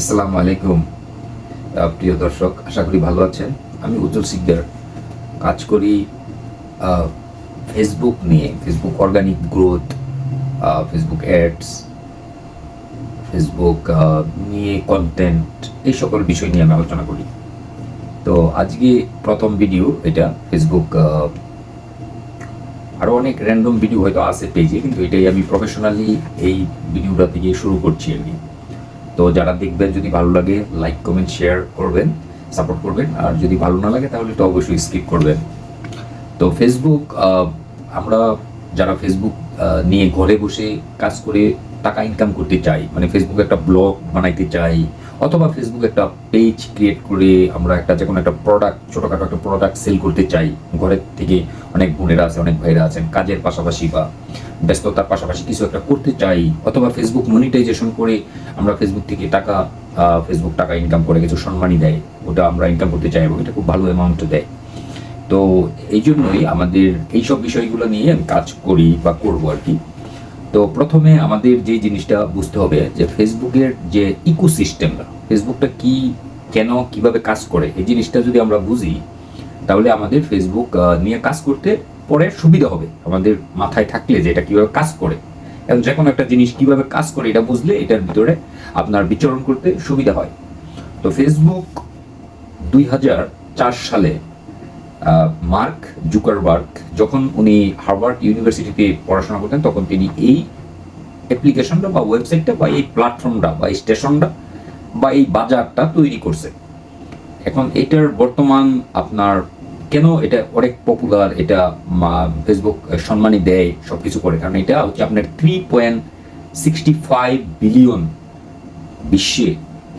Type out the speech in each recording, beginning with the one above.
আসসালামু আলাইকুম। প্রিয় দর্শক, আশা করি ভালো আছেন। আমি উজ্জ্বল সিকদার। কাজ করি ফেসবুক নিয়ে Facebook organic growth Facebook ads Facebook নিয়ে কন্টেন্ট এই সকল বিষয় নিয়ে আমি আলোচনা করি। তো আজকে প্রথম ভিডিও এটা ফেসবুক আরও অনেক র্যান্ডম ভিডিও হয়তো আছে পেজে কিন্তু এটাই আমি প্রফেশনালি এই ভিডিওটা থেকে শুরু করছি আর কি। তো যারা দেখবেন যদি ভালো লাগে লাইক কমেন্ট শেয়ার করবেন সাপোর্ট করবেন। আর যদি ভালো না লাগে, তাহলে তো অবশ্যই স্কিপ করবেন। তো ফেসবুক আমরা যারা ফেসবুক নিয়ে ঘরে বসে কাজ করে টাকা ইনকাম করতে চাই মানে ফেসবুক একটা ব্লগ বানাইতে চাই অথবা ফেসবুক একটা পেজ ক্রিয়েট করে আমরা একটা যে কোনো একটা প্রোডাক্ট ছোটোখাটো একটা প্রোডাক্ট সেল করতে চাই। ঘরের থেকে অনেক বোনেরা আছে, অনেক ভাইরা আছেন, কাজের পাশাপাশি বা ব্যস্ততার পাশাপাশি কিছু একটা করতে চাই। অথবা ফেসবুক মনিটাইজেশন করে আমরা ফেসবুক থেকে টাকা ফেসবুক টাকা ইনকাম করে কিছু সম্মানই দেয়। ওটা আমরা ইনকাম করতে চাই এবং এটা খুব ভালো অ্যামাউন্ট দেয়। তো এই জন্যই আমাদের এইসব বিষয়গুলো নিয়ে আমি কাজ করি বা করব আর কি। তো প্রথমে আমাদের যে জিনিসটা বুঝতে হবে যে ফেসবুকের যে ইকোসিস্টেমটা ফেসবুকটা কি, কেন, কীভাবে কাজ করে, এই জিনিসটা যদি আমরা বুঝি, তাহলে আমাদের ফেসবুক নিয়ে কাজ করতে পরে সুবিধা হবে। আমাদের মাথায় থাকলে যে এটা কীভাবে কাজ করে। এবং যে কোনো একটা জিনিস কীভাবে কাজ করে, এটা বুঝলে এটার ভিতরে আপনার বিচরণ করতে সুবিধা হয়। তো ফেসবুক দুই হাজার চার সালে মার্ক জুকারবার্গ, যখন উনি হার্ভার্ড ইউনিভার্সিটিতে পড়াশোনা করতেন, তখন তিনি এই অ্যাপ্লিকেশনটা বা ওয়েবসাইটটা বা এই প্ল্যাটফর্মটা বা এই স্টেশনটা বা এই বাজারটা তৈরি করছে। এখন এটার বর্তমান আপনার কেন এটা অনেক পপুলার এটা ফেসবুক সম্মানই দেয় সব কিছু করে। কারণ এটা হচ্ছে আপনার three point sixty five billion বিশ্বে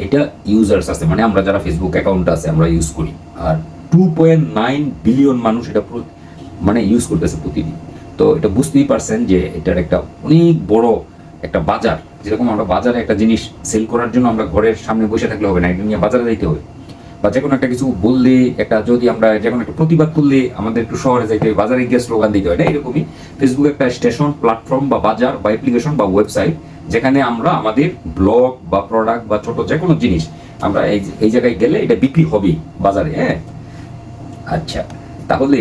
এটা ইউজার্স আছে মানে আমরা যারা ফেসবুক অ্যাকাউন্ট আছে, আমরা ইউজ করি। আর টু পয়েন্ট নাইন বিলিয়ন মানুষ এটা মানে ইউজ করতেছে প্রতিদিন। তো এটা বুঝতেই পারছেন যে এটার একটা অনেক বড় একটা বাজার। যেরকম আমরা বাজারে একটা জিনিস সেল করার জন্য আমরা ঘরের সামনে বসে থাকলে হবে না, এটা নিয়ে বাজারে যাইতে হবে। বা যে কোনো একটা কিছু বললে, একটা যদি আমরা যে কোনো একটা প্রতিবাদ করলে আমাদের একটু শহরে যাইতে হবে, বাজারে গিয়ে স্লোগান দিতে হয় না এরকমই ফেসবুক একটা স্টেশন প্ল্যাটফর্ম বা বাজার বা অ্যাপ্লিকেশন বা ওয়েবসাইট যেখানে আমরা আমাদের ব্লগ বা প্রোডাক্ট বা ছোট যে কোনো জিনিস আমরা এই জায়গায় গেলে এটা বিক্রি হবেই বাজারে হ্যাঁ? আচ্ছা তাহলে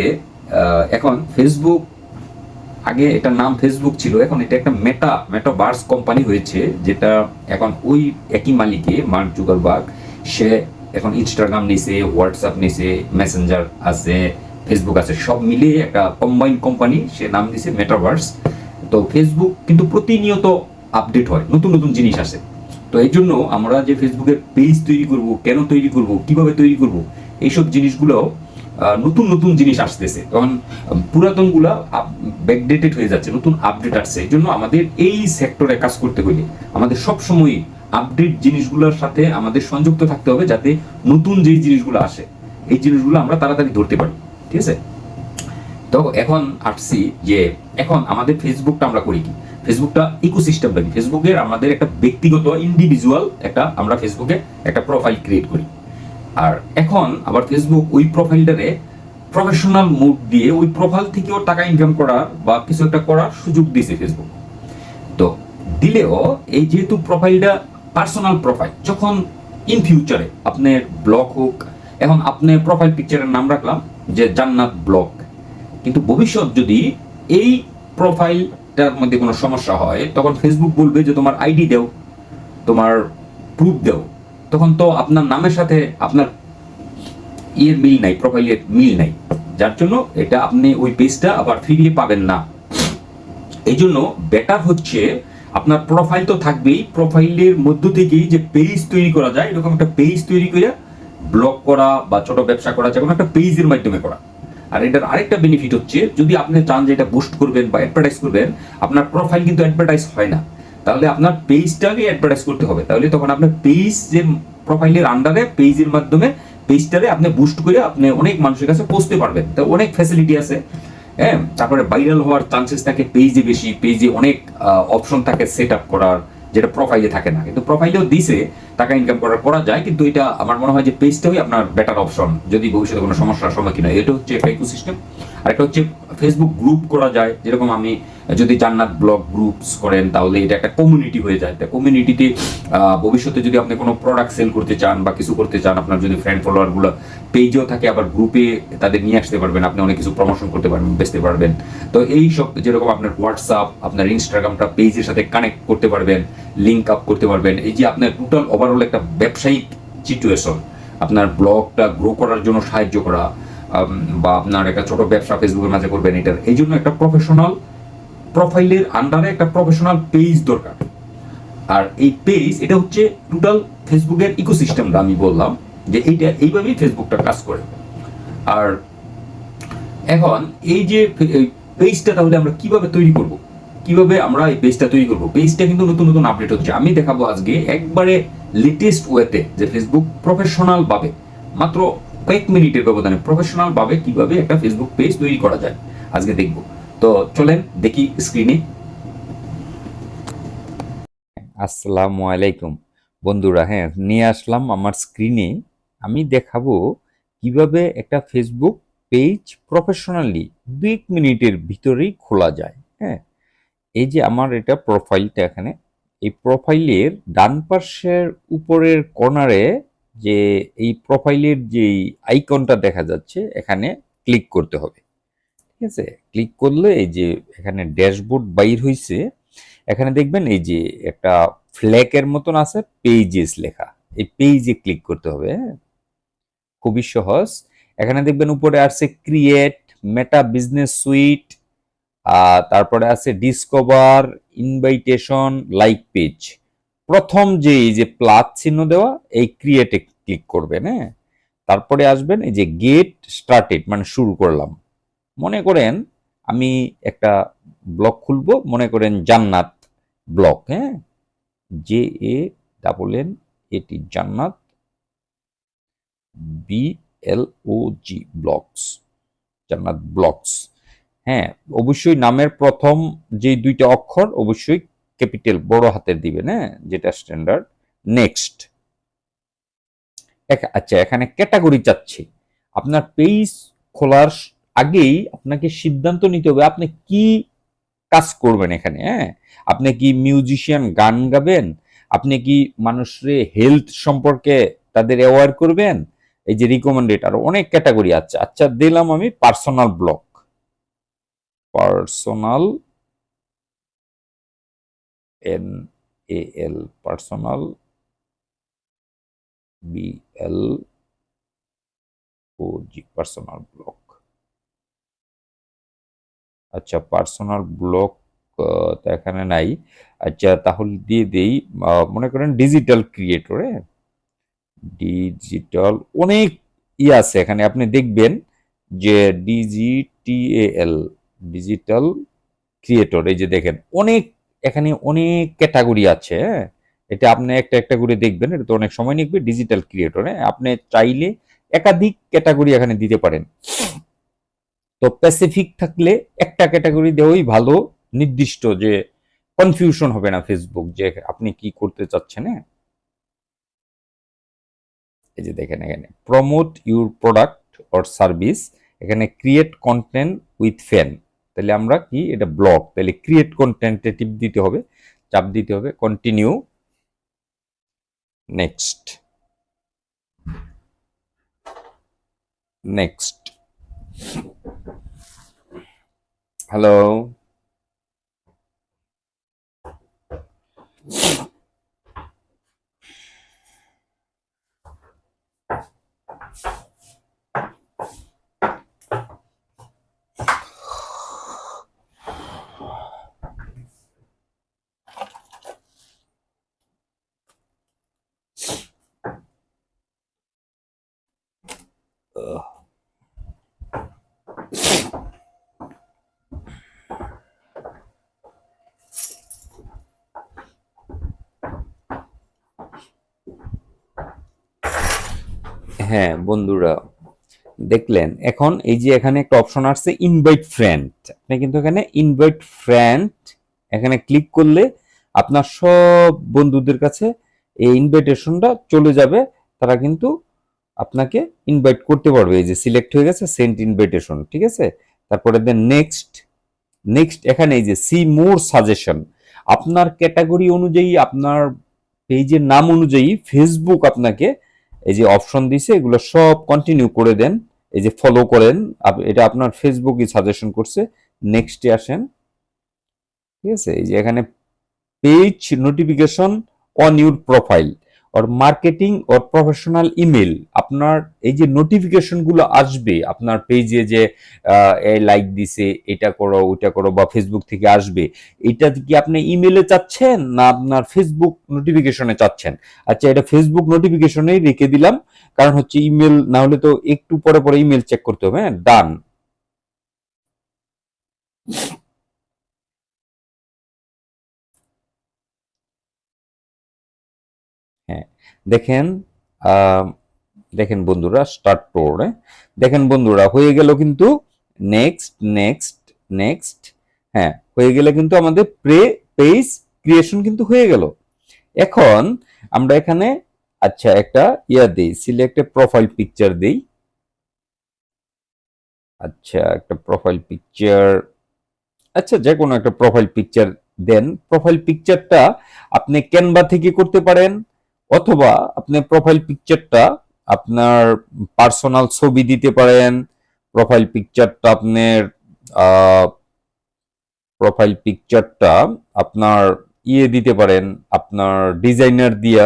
এখন ফেসবুক আগে এটার নাম ফেসবুক ছিল, এখন এটা একটা মেটা মেটাভার্স কোম্পানি হয়েছে, যেটা এখন ওই একই মালিকে মার্ক জুগারবার্গ সে এখন ইনস্টাগ্রাম নিছে হোয়াটসঅ্যাপ নিছে মেসেঞ্জার আছে ফেসবুক আছে, সব মিলিয়ে একটা কম্বাইন কোম্পানি সে নাম দিছে মেটাভার্স তো ফেসবুক কিন্তু প্রতিনিয়ত আপডেট হয়, নতুন নতুন জিনিস আসে। তো এই জন্য আমরা যে ফেসবুকের পেজ তৈরি করব, কেন তৈরি করব, কীভাবে তৈরি করব, এইসব জিনিসগুলো নতুন নতুন জিনিস আসতেছে। তখন পুরাতনগুলা ব্যাকডেটেড হয়ে যাচ্ছে, নতুন আপডেট আসছে। এই জন্য আমাদের এই সেক্টরে কাজ করতে হলে আমাদের সব সময় আপডেট জিনিসগুলোর সাথে আমাদের সংযুক্ত থাকতে হবে যাতে নতুন যেই জিনিসগুলো আসে, এই জিনিসগুলো আমরা তাড়াতাড়ি ধরতে পারি। ঠিক আছে? তো এখন আসছি যে, এখন আমাদের ফেসবুকটা আমরা করি কি? ফেসবুকটা ইকোসিস্টেমটা কি? ফেসবুকের আমাদের একটা ব্যক্তিগত ইন্ডিভিজুয়াল একটা আমরা ফেসবুকে একটা প্রোফাইল ক্রিয়েট করি। আর এখন আবার ফেসবুক ওই প্রোফাইলটারে প্রফেশনাল মুড দিয়ে ওই প্রোফাইল থেকেও টাকা ইনকাম করার বা কিছু একটা করার সুযোগ দিয়েছে ফেসবুক তো দিলেও এই যেহেতু প্রোফাইলটা পার্সোনাল প্রোফাইল যখন ইন ফিউচারে আপনার ব্লগ হোক, এখন আপনি প্রোফাইল পিকচারের নাম রাখলাম যে জান্নাত ব্লগ কিন্তু ভবিষ্যৎ যদি এই প্রোফাইলটার মধ্যে কোনো সমস্যা হয়, তখন ফেসবুক বলবে যে তোমার আইডি দেও, তোমার প্রুফ দেও। তখন তো আপনার নামের সাথে আপনার ইয়ের মিল নাই প্রোফাইলের মিল নাই। যার জন্য এটা আপনি ওই পেজটা আবার ফিরিয়ে পাবেন না। এই জন্য বেটার হচ্ছে আপনার প্রোফাইল তো থাকবেই প্রোফাইলের মধ্য থেকেই যে পেজ তৈরি করা যায়, এরকম একটা পেজ তৈরি করে ব্লগ করা বা ছোট ব্যবসা করা যে কোনো একটা পেজের মাধ্যমে করা। আর এটার আরেকটা বেনিফিট হচ্ছে, যদি আপনি চান যে এটা বুস্ট করবেন বা অ্যাডভার্টাইজ করবেন, আপনার প্রোফাইল কিন্তু অ্যাডভার্টাইজ হয় না। তাহলে আপনার পেজটাকে অ্যাডভার্টাইজ করতে হবে। তাহলে তখন আপনার পেজ যে প্রোফাইলের আন্ডারে পেজের মাধ্যমে পেজটারে আপনি বুস্ট করে আপনি অনেক মানুষের কাছে পৌঁছতে পারবেন। তো অনেক ফ্যাসিলিটি আছে হ্যাঁ? তারপরে ভাইরাল হওয়ার চান্সেস থাকে পেজে বেশি পেজে অনেক অপশন থাকে সেট করার, যেটা প্রোফাইলে থাকে না। কিন্তু প্রোফাইলেও দিছে, টাকা ইনকাম করার, করা যায়, কিন্তু এটা আমার মনে হয় যে পেজটাই আপনার বেটার অপশন যদি ভবিষ্যতে কোনো সমস্যার সম্মুখীন হয়। এটা হচ্ছে একটা ইকোসিস্টেম আর একটা হচ্ছে ফেসবুক গ্রুপ করা যায়, যেরকম আমি যদি জান্নাত ব্লগ গ্রুপস করেন, তাহলে এটা একটা কমিউনিটি হয়ে যায়। কমিউনিটিতে ভবিষ্যতে যদি আপনি কোনো প্রোডাক্ট সেল করতে চান বা কিছু করতে চান, আপনার যদি ফ্রেন্ড ফলোয়ারগুলো পেজেও থাকে, আবার গ্রুপে তাদের নিয়ে আসতে পারবেন, আপনি অনেক কিছু প্রমোশন করতে পারবেন, বেচতে পারবেন। তো এই সব যেরকম আপনার হোয়াটসঅ্যাপ আপনার ইনস্টাগ্রামটা পেজের সাথে কানেক্ট করতে পারবেন লিঙ্ক আপ করতে পারবেন, এই যে আপনার টোটাল ওভারঅল একটা ব্যবসায়িক সিচুয়েশন আপনার ব্লগটা গ্রো করার জন্য সাহায্য করা বা আপনার একটা ছোট ব্যবসা ফেসবুকের মাঝে করবেন এটার, এই জন্য একটা প্রফেশনাল প্রোফাইলের আন্ডারে একটা প্রফেশনাল পেজ দরকার। আর এই পেজ এটা হচ্ছে টোটাল ফেসবুকের ইকোসিস্টেমটা আমি বললাম, যে এইটা এইভাবেই ফেসবুকটা কাজ করে। আর এখন এই যে পেজটা তাহলে আমরা কীভাবে তৈরি করব? কীভাবে আমরা এই পেজটা তৈরি করব? পেজটা কিন্তু নতুন নতুন আপডেট হচ্ছে। আমি দেখাবো আজকে একবারে লেটেস্ট ওয়েতে যে ফেসবুক প্রফেশনাল ভাবে, মাত্র কয়েক মিনিটের ব্যবধানে প্রফেশনাল ভাবে কীভাবে একটা ফেসবুক পেজ তৈরি করা যায়। আজকে দেখব। তো চলেন দেখি স্ক্রিনে আসসালামু আলাইকুম। বন্ধুরা হ্যাঁ নিয়ে আসলাম আমার স্ক্রিনে আমি দেখাবো কীভাবে একটা ফেসবুক পেজ প্রফেশনালি দু এক মিনিটের ভিতরেই খোলা যায় হ্যাঁ। এই যে আমার এটা প্রোফাইলটা এখানে, এই প্রোফাইলের ডান পাশের উপরের কর্নারে যে এই প্রোফাইলের যে আইকনটা দেখা যাচ্ছে, এখানে ক্লিক করতে হবে। ঠিক আছে? ক্লিক করলে এই যে এখানে ড্যাশবোর্ড বাইর হয়েছে এখানে দেখবেন এই যে একটা ফ্ল্যাকের মতন আছে পেজেস লেখা। এই পেজে ক্লিক করতে হবে হ্যাঁ? খুবই সহজ। এখানে দেখবেন উপরে আছে ক্রিয়েট মেটা বিজনেস সুইট তারপরে আছে ডিসকভার ইনভাইটেশন লাইক পেজ প্রথম যে এই যে প্লাস চিহ্ন দেওয়া, এই ক্রিয়েটে ক্লিক করবেন হ্যাঁ? তারপরে আসবেন এই যে গেট স্টার্টেড মানে শুরু করলাম। মনে করেন আমি একটা ব্লক খুলবো, মনে করেন জান্নাত ব্লক হ্যাঁ? J A double N A T Jannat B L O G blocks Jannat blocks হ্যাঁ? অবশ্যই নামের প্রথম যে দুইটা অক্ষর অবশ্যই ক্যাপিটাল, বড় হাতের দিবেন হ্যাঁ? যেটা স্ট্যান্ডার্ড নেক্সট আচ্ছা এখানে ক্যাটাগরি চাচ্ছে আপনার পেজ খোলার আগেই আপনাকে সিদ্ধান্ত নিতে হবে আপনি কি কাজ করবেন এখানে হ্যাঁ? আপনি কি মিউজিশিয়ান গান গাবেন? আপনি কি মানুষের হেলথ সম্পর্কে তাদের অ্যাওয়ার করবেন? এই যে রিকমেন্ডেড আর অনেক ক্যাটাগরি আছে। আচ্ছা দিলাম আমি personal blog personal N A L personal B L O G personal blog আচ্ছা পার্সোনাল ব্লক তো এখানে নাই। আচ্ছা তাহলে দিয়ে দেই মনে করেন ডিজিটাল ক্রিয়েটর ডিজিটাল অনেক ই আছে এখানে, আপনি দেখবেন যে ডিজিটিএল ডিজিটাল ক্রিয়েটর এই যে দেখেন, অনেক, এখানে অনেক ক্যাটাগরি আছে হ্যাঁ। এটা আপনি একটা একটা করে দেখবেন, এটা তো অনেক সময় নিবে ডিজিটাল ক্রিয়েটর হ্যাঁ। আপনি চাইলে একাধিক ক্যাটাগরি এখানে দিতে পারেন। তো প্যাসিফিক থাকলে একটা ক্যাটাগরি দেওয়াই ভালো, নির্দিষ্ট যে কনফিউশন হবে না ফেসবুক যে আপনি কি করতে চাচ্ছেন হ্যাঁ? এই যে দেখেন এখানে promote your product or service এখানে ক্রিয়েট কন্টেন্ট উইথ ফ্যান তাহলে আমরা কি? এটা ব্লগ তাহলে ক্রিয়েট কন্টেন্টে টিপ দিতে হবে, চাপ দিতে হবে কন্টিনিউ নেক্সট নেক্সট Hello. হ্যাঁ বন্ধুরা, দেখলেন। এখন এই যে এখানে একটা অপশন আসছে ইনভাইট ফ্রেন্ড আপনি কিন্তু এখানে ইনভাইট ফ্রেন্ড এখানে ক্লিক করলে আপনার সব বন্ধুদের কাছে এই ইনভাইটেশনটা চলে যাবে। তারা কিন্তু আপনাকে ইনভাইট করতে পারবে। এই যে সিলেক্ট হয়ে গেছে সেন্ট ইনভাইটেশন ঠিক আছে? তারপরে দেন নেক্সট নেক্সট এখানে এই যে সি মোর সাজেশন আপনার ক্যাটাগরি অনুযায়ী, আপনার পেজের নাম অনুযায়ী ফেসবুক আপনাকে এই যে অপশন দিছে, এগুলো সব কন্টিনিউ করে দেন। এই যে ফলো করেন এটা আপনার ফেসবুকই সাজেশন করছে নেক্সটে আসেন। ঠিক আছে? এই যে এখানে page notification on your profile or marketing or professional email আপনার এই যে নোটিফিকেশনগুলো আসবে, আপনার পেজে যে লাইক দিছে, এটা করো, ওইটা করো বা ফেসবুক থেকে আসবে, এটা কি আপনি ইমেলে চাচ্ছেন না আপনার ফেসবুক নোটিফিকেশনে চাচ্ছেন? আচ্ছা এটা ফেসবুক নোটিফিকেশনেই রেখে দিলাম, কারণ হচ্ছে ইমেল না হলে তো একটু পরে পরে ইমেল চেক করতে হবে হ্যাঁ? ডান হ্যাঁ দেখেন দেখেন বন্ধুরা স্টার্ট টোর দেখেন বন্ধুরা, হয়ে গেল কিন্তু নেক্সট নেক্সট নেক্সট হ্যাঁ হয়ে গেলে কিন্তু আমাদের প্রে পেজ ক্রিয়েশন কিন্তু হয়ে গেল। এখন আমরা এখানে আচ্ছা একটা ইয়া দিই সিলেক্ট প্রোফাইল পিকচার দিই। আচ্ছা একটা প্রোফাইল পিকচার আচ্ছা যে কোনো একটা প্রোফাইল পিকচার দেন। প্রোফাইল পিকচারটা আপনি ক্যানভা থেকে করতে পারেন অথবা আপনি প্রোফাইল পিকচারটা আপনার পার্সোনাল ছবি দিতে পারেন প্রোফাইল পিকচারটা আপনার প্রোফাইল পিকচারটা আপনার ইয়ে দিতে পারেন, আপনার ডিজাইনার দিয়া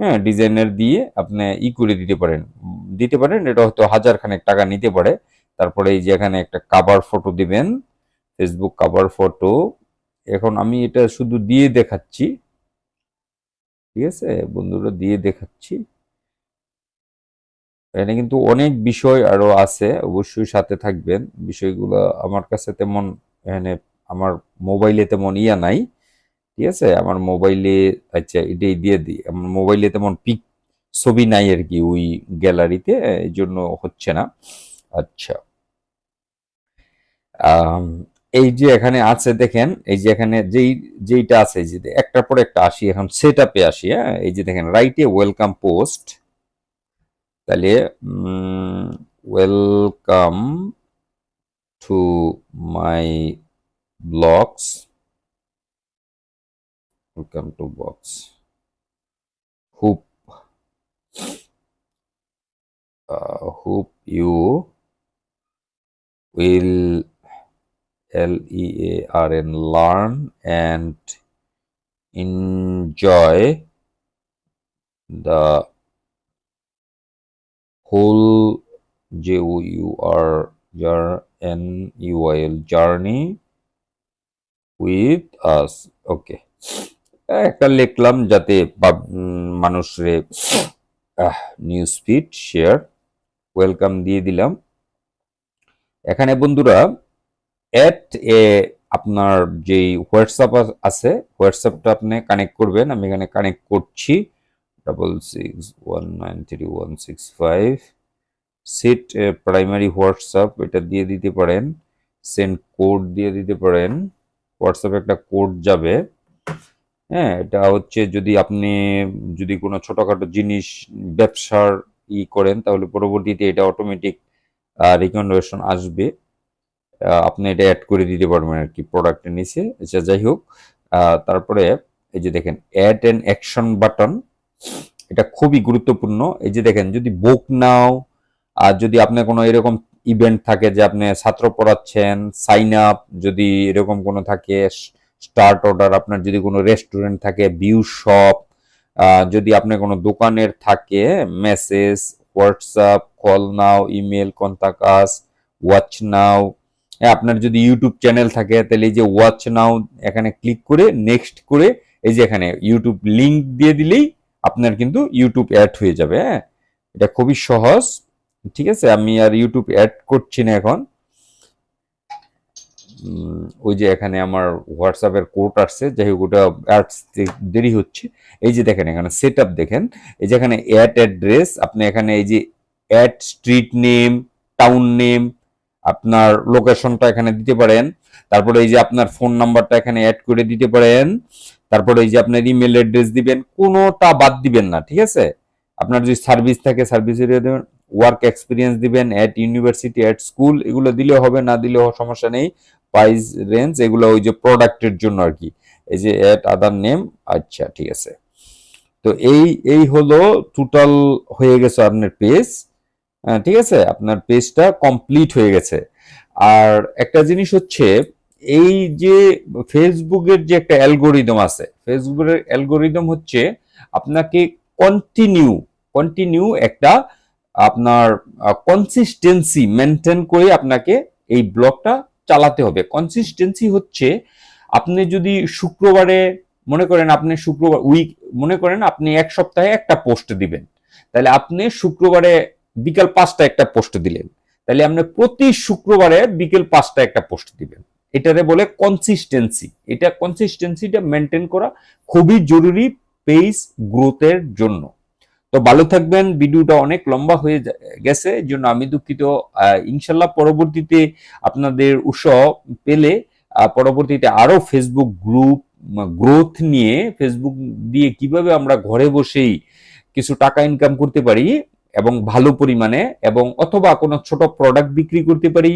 হ্যাঁ ডিজাইনার দিয়ে আপনি ই করে দিতে পারেন। দিতে পারেন, এটা হয়তো হাজার খানেক টাকা নিতে পারে। তারপরে এই যে এখানে একটা কাভার ফটো দিবেন ফেসবুক কাভার ফটো এখন আমি এটা শুধু দিয়ে দেখাচ্ছি। ঠিক আছে, বন্ধুরা দিয়ে দেখাচ্ছি। এখানে কিন্তু অনেক বিষয় আরও আছে, অবশ্যই সাথে থাকবেন। বিষয়গুলো আমার কাছে তেমন এখানে আমার মোবাইলে তেমন ইয়া নাই, ঠিক আছে? আমার মোবাইলে আচ্ছা এটাই দিয়ে দিই। আমার মোবাইলে তেমন পিক ছবি নাই আর কি ওই গ্যালারিতে, এই জন্য হচ্ছে না। আচ্ছা। এই যে এখানে আছে, দেখেন, এই যে এখানে যেই, যেইটা আছে যে একটার পর একটা আসি, এখন সেট আপে আসি হ্যাঁ? এই যে দেখেন রাইটে ওয়েলকাম পোস্ট তাহলে welcome to my blogs welcome to box hoop hoop you you L E A R N learn and enjoy the whole J O U R N E Y L journey with us. Okay. একটা লিখলাম যাতে মানুষরে news feed share welcome দিয়ে দিলাম এখানে বন্ধুরা এট এ আপনার যেই হোয়াটসঅ্যাপ আছে হোয়াটসঅ্যাপটা আপনি কানেক্ট করবেন। আমি এখানে কানেক্ট করছি। Double six one nine three one six five set primary WhatsApp এটা দিয়ে দিতে পারেন। সেন্ড কোড দিয়ে দিতে পারেন। হোয়াটসঅ্যাপে একটা কোড যাবে। হ্যাঁ এটা হচ্ছে যদি আপনি, যদি কোনো ছোটোখাটো জিনিস, ব্যবসার ই করেন, তাহলে পরবর্তীতে এটা অটোমেটিক রিকমেন্ডেশন আসবে। আপনি এটা অ্যাড করে দিতে পারবেন আর কি প্রোডাক্টের নিচে। আচ্ছা যাই হোক তারপরে এই যে দেখেন অ্যাড অ্যান্ড অ্যাকশন বাটন এটা খুবই গুরুত্বপূর্ণ। এই যে দেখেন, যদি বুক নাও, আর যদি আপনার কোনো এরকম ইভেন্ট থাকে যে আপনি ছাত্র পড়াচ্ছেন সাইন আপ যদি এরকম কোনো থাকে স্টার্ট অর্ডার আপনার যদি কোনো রেস্টুরেন্ট থাকে ভিউ শপ যদি আপনার কোনো দোকানের থাকে message WhatsApp call now email contact us watch now আপনার যদি ইউটিউব চ্যানেল থাকে, তাহলে এই যে ওয়াচ নাও এখানে ক্লিক করে নেক্সট করে, এই যে এখানে ইউটিউব লিংক দিয়ে দিলেই আপনার কিন্তু ইউটিউব অ্যাড হয়ে যাবে হ্যাঁ? এটা খুবই সহজ, ঠিক আছে? আমি আর ইউটিউব অ্যাড করছি না এখন। ওই যে এখানে আমার হোয়াটসঅ্যাপের কোড আসছে, যাই হোক, ওটা অ্যাডস দেরি হচ্ছে। এই যে দেখেন, এখানে সেট দেখেন। এই যে এখানে অ্যাড অ্যাড্রেস আপনি এখানে এই যে add street name town name আপনার লোকেশনটা এখানে দিতে পারেন। তারপরে এই যে আপনার ফোন নাম্বারটা এখানে অ্যাড করে দিতে পারেন। তারপরে এই যে আপনার ইমেল অ্যাড্রেস দিবেন, কোনোটা বাদ দিবেন না, ঠিক আছে? আপনার যদি সার্ভিস থাকে সার্ভিস দেবেন ওয়ার্ক এক্সপিরিয়েন্স দিবেন অ্যাট ইউনিভার্সিটি অ্যাট স্কুল এগুলো দিলেও হবে, না দিলেও সমস্যা নেই। প্রাইস রেঞ্জ এগুলো ওই যে প্রোডাক্টের জন্য আর কি। এই যে এট আদার নেম আচ্ছা ঠিক আছে। তো এই এই হলো টোটাল হয়ে গেছে আপনার পেজ ঠিক আছে? আপনার পেজটা কমপ্লিট হয়ে গেছে। আর একটা জিনিস হচ্ছে, এই যে ফেসবুকের যে একটা অ্যালগোরিদম আছে, ফেসবুকের অ্যালগোরিদম হচ্ছে আপনাকে কন্টিনিউ কন্টিনিউ একটা আপনার কনসিস্টেন্সি মেনটেন করে আপনাকে এই ব্লগটা চালাতে হবে। কনসিস্টেন্সি হচ্ছে, আপনি যদি শুক্রবারে, মনে করেন আপনি শুক্রবার উইক মনে করেন আপনি এক সপ্তাহে একটা পোস্ট দিবেন। তাহলে আপনি শুক্রবারে বিকাল পাঁচটা একটা পোস্ট দিলেন। তাহলে আপনি প্রতি শুক্রবারে বিকেল পাঁচটা একটা পোস্ট দিবেন। এটারে বলে কনসিস্টেন্সি এটা কনসিস্টেন্সিটা মেনটেন করা খুবই জরুরি পেজ গ্রোথের জন্য। তো ভালো থাকবেন, ভিডিওটা অনেক লম্বা হয়ে গেছে এর জন্য আমি দুঃখিত। ইনশাল্লাহ পরবর্তীতে আপনাদের উৎসাহ পেলে পরবর্তীতে আরও ফেসবুক গ্রুপ গ্রোথ নিয়ে ফেসবুক দিয়ে কীভাবে আমরা ঘরে বসেই কিছু টাকা ইনকাম করতে পারি এবং ভালো পরিমাণে এবং অথবা কোনো ছোট প্রোডাক্ট বিক্রি করতে পারি।